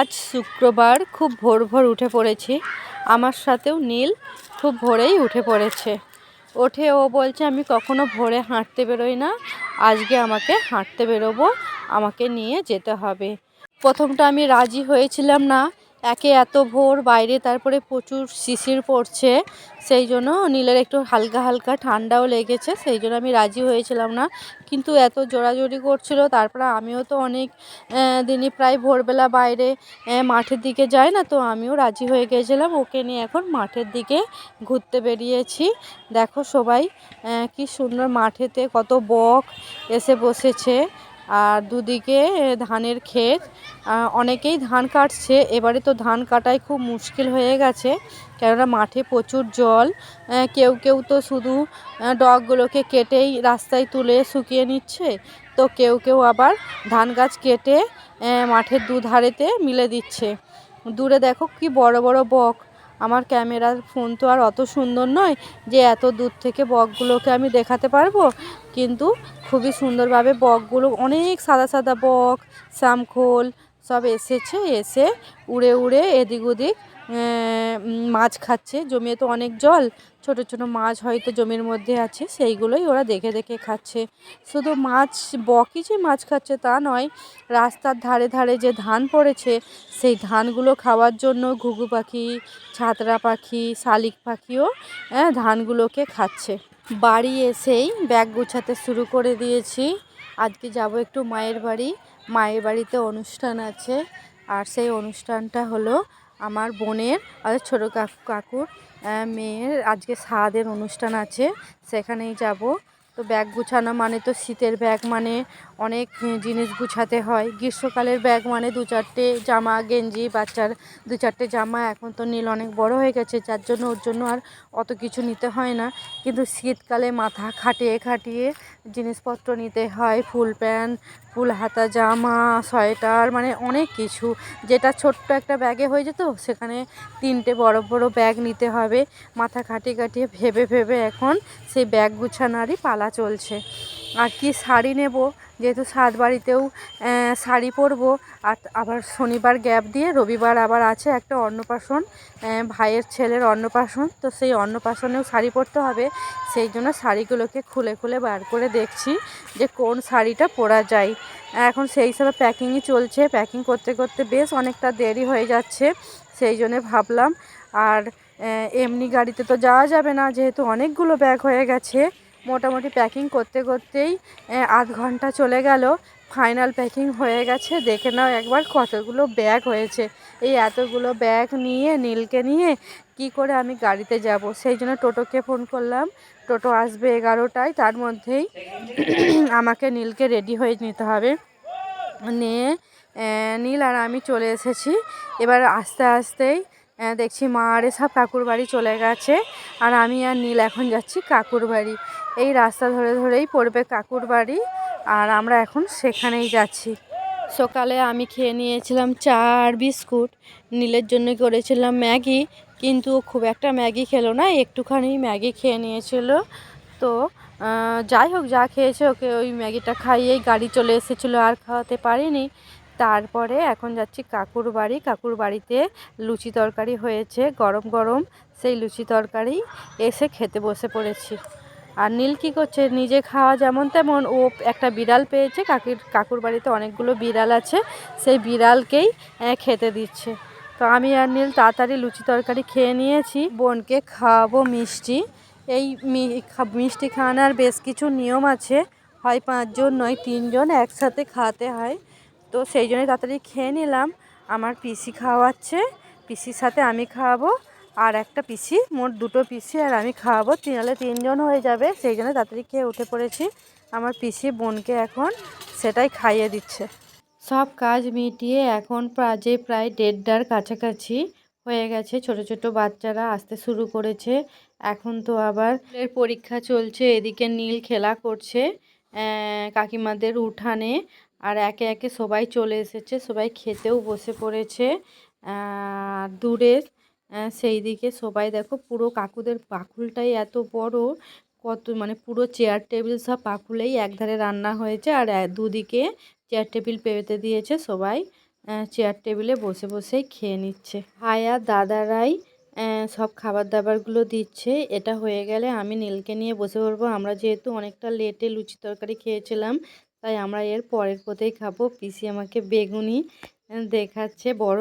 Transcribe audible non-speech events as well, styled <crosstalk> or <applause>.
আজ শুক্রবার খুব ভোর ভোর উঠে পড়েছি। আমার সাথেও নীল খুব ভোরেই উঠে পড়েছে। ওঠে, ও বলছে, আমি কখনো ভোরে হাঁটতে বেরোই না। আজকে আমাকে হাঁটতে বেরোবো। আমাকে নিয়ে যেতে হবে। প্রথমটা আমি রাজি হয়েছিলাম না। একে এত ভোর বাইরে, তারপরে প্রচুর শিশির পড়ছে, সেই জন্য নীলের একটু হালকা হালকা ঠান্ডাও লেগেছে, সেই জন্য আমি রাজি হয়েছিলাম না। কিন্তু এত জোরাজোরি করছিল, তারপরে আমিও তো অনেক দিনই প্রায় ভোরবেলা বাইরে মাঠের দিকে যাই না, তো আমিও রাজি হয়ে গেছিলাম। ওকে নিয়ে এখন মাঠের দিকে ঘুরতে বেরিয়েছি। দেখো সবাই কি সুন্দর মাঠেতে কত বক এসে বসেছে। আর দুদিকে ধানের ক্ষেত। অনেকেই ধান কাটছে। এবারে তো ধান কাটাই খুব মুশকিল হয়ে গেছে, কেননা মাঠে প্রচুর জল। কেউ কেউ তো শুধু ডগগুলোকে কেটেই রাস্তায় তুলে শুকিয়ে নিচ্ছে। তো কেউ কেউ আবার ধান গাছ কেটে মাঠের দুধারেতে মিলে দিচ্ছে। দূরে দেখো কি বড় বড় বক। আমার ক্যামেরার ফোন তো আর অত সুন্দর নয় যে এত দূর থেকে বকগুলোকে আমি দেখাতে পারব। কিন্তু খুবই সুন্দরভাবে বকগুলো অনেক সাদা সাদা বক শামখোল সব এসেছে, এসে উড়ে উড়ে এদিক ওদিক মাছ খাচ্ছে। জমিয়ে তো অনেক জল। ছোট ছোট মাছ হয়তো জমির মধ্যে আছে সেইগুলোই ওরা দেখে দেখে খাচ্ছে। শুধু মাছ বকই যে মাছ খাচ্ছে তা নয় রাস্তার ধারে ধারে যে ধান পড়েছে সেই ধানগুলো খাওয়ার জন্য ঘুঘু পাখি ছাতরা পাখি শালিক পাখিও আহ, ধানগুলোকে খাচ্ছে। বাড়ি এসেই ব্যাগ গুছাতে শুরু করে দিয়েছি। আজকে যাব একটু মায়ের বাড়ি। মায়ের বাড়িতে অনুষ্ঠান আছে। আর সেই অনুষ্ঠানটা হলো আমার বোনের আর ছোটো কাকু কাকুর মেয়ের আজকে সাদের অনুষ্ঠান আছে। সেখানেই যাব। তো ব্যাগ গুছানো মানে তো শীতের ব্যাগ মানে অনেক জিনিস গুছাতে হয়। গ্রীষ্মকালের ব্যাগ মানে দু চারটে জামা, গেঞ্জি, বাচ্চার দু চারটে জামা। এখন তো নীল অনেক বড় হয়ে গেছে, যার জন্য ওর জন্য আর অত কিছু নিতে হয় না। কিন্তু শীতকালে মাথা খাটিয়ে খাটিয়ে জিনিসপত্র নিতে হয়, ফুল প্যান্ট, ফুল হাতা জামা, সোয়েটার মানে অনেক কিছু। যেটা ছোট্ট একটা ব্যাগে হয়ে যেত, সেখানে তিনটে বড় বড় ব্যাগ নিতে হবে। মাথা খাটিয়ে খাটিয়ে ভেবে ভেবে এখন সেই ব্যাগ গুছানারই পালা চলছে। আর কি শাড়ি নেব? যেহেতু সাত বাড়িতেও শাড়ি পরবো। আর আবার শনিবার গ্যাপ দিয়ে রবিবার আবার আছে একটা অন্নপ্রাশন ভাইয়ের ছেলের অন্নপ্রাশন। তো সেই অন্নপ্রাশনেও শাড়ি পরতে হবে। সেই জন্য শাড়িগুলোকে খুলে খুলে বার করে দেখছি যে কোন শাড়িটা পরা যায়। এখন সেই হিসাবে প্যাকিংই চলছে। প্যাকিং করতে করতে বেশ অনেকটা দেরি হয়ে যাচ্ছে। সেই জন্য ভাবলাম, আর এমনি গাড়িতে তো যাওয়া যাবে না। যেহেতু অনেকগুলো ব্যাগ হয়ে গেছে। মোটামুটি প্যাকিং করতে করতেই আধ ঘণ্টা চলে গেল। ফাইনাল প্যাকিং হয়ে গেছে। দেখে নাও একবার কতগুলো ব্যাগ হয়েছে। এই এতগুলো ব্যাগ নিয়ে, নীলকে নিয়ে কি করে আমি গাড়িতে যাব? সেই জন্য টোটোকে ফোন করলাম। টোটো আসবে এগারোটায়। তার মধ্যেই <clears throat> আমাকে নীলকে রেডি হয়ে নিতে হবে। নিয়ে নীল আর আমি চলে এসেছি। এবার আস্তে আস্তেই দেখছি মা আর সব কাকুর বাড়ি চলে গেছে। আর আমি আর নীল এখন যাচ্ছি কাকুর বাড়ি। এই রাস্তা ধরে ধরেই পড়বে কাকুর বাড়ি। আর আমরা এখন সেখানেই যাচ্ছি। সকালে আমি খেয়ে নিয়েছিলাম চা আর বিস্কুট। নীলের জন্য করেছিলাম ম্যাগি। কিন্তু খুব একটা ম্যাগি খেলো না, একটুখানি ম্যাগি খেয়ে নিয়েছিল। তো যাই হোক, যা খেয়েছে ওকে ওই ম্যাগিটা খাইয়েই গাড়ি চলে এসেছিল, আর খাওয়াতে পারিনি। তারপরে এখন যাচ্ছি কাকুর বাড়ি। কাকুর বাড়িতে লুচি তরকারি হয়েছে, গরম গরম। সেই লুচি তরকারি এসে খেতে বসে পড়েছি। আর নীল কী করছে? নিজে খাওয়া যেমন তেমন, ও একটা বিড়াল পেয়েছে। কাকির, কাকুর বাড়িতে অনেকগুলো বিড়াল আছে। সেই বিড়ালকেই খেতে দিচ্ছে। তো আমি আর নীল তাড়াতাড়ি লুচি তরকারি খেয়ে নিয়েছি। বোনকে খাওয়াবো মিষ্টি। এই মিষ্টি খাওয়ানোর বেশ কিছু নিয়ম আছে। হয় পাঁচজন নয় তিনজন একসাথে খাওয়াতে হয়। তো সেই জন্যই তাড়াতাড়ি খেয়ে নিলাম। আমার পিসি খাওয়াচ্ছে, পিসির সাথে আমি খাওয়াবো, আর একটা পিসি, মোট দুটো পিসি আর আমি খাওয়াবো। তিনালে তিনজন হয়ে যাবে, সেই জন্য তাড়াতাড়ি খেয়ে উঠে পড়েছি। আমার পিসি বোনকে এখন সেটাই খাইয়ে দিচ্ছে। সব কাজ মিটিয়ে এখন বাজে প্রায় দেড়টার কাছাকাছি হয়ে গেছে। ছোট ছোট বাচ্চারা আসতে শুরু করেছে। এখন তো আবার এর পরীক্ষা চলছে, এদিকে নীল খেলা করছে কাকিমাদের উঠানে। আর একে একে সবাই চলে এসেছে, সবাই খেতেও বসে পড়েছে। দূরে সেই দিকে সবাই দেখো পুরো কাকুদের পাখুলটাই এত বড়, কত মানে পুরো চেয়ার টেবিল সব পাখুলেই একধারে রান্না হয়েছে আর দুদিকে চেয়ার টেবিল পেতে দিয়েছে সবাই। চেয়ার টেবিলে বসে বসেই খেয়ে নিচ্ছে। হায়া দাদারাই সব খাবার দাবারগুলো দিচ্ছে। এটা হয়ে গেলে আমি নীলকে নিয়ে বসে পড়ব। আমরা যেহেতু অনেকটা লেটে লুচি তরকারি খেয়েছিলাম তাই আমরা এর পরের পথেই খাব। পিসি আমাকে বেগুনি দেখাচ্ছে বড়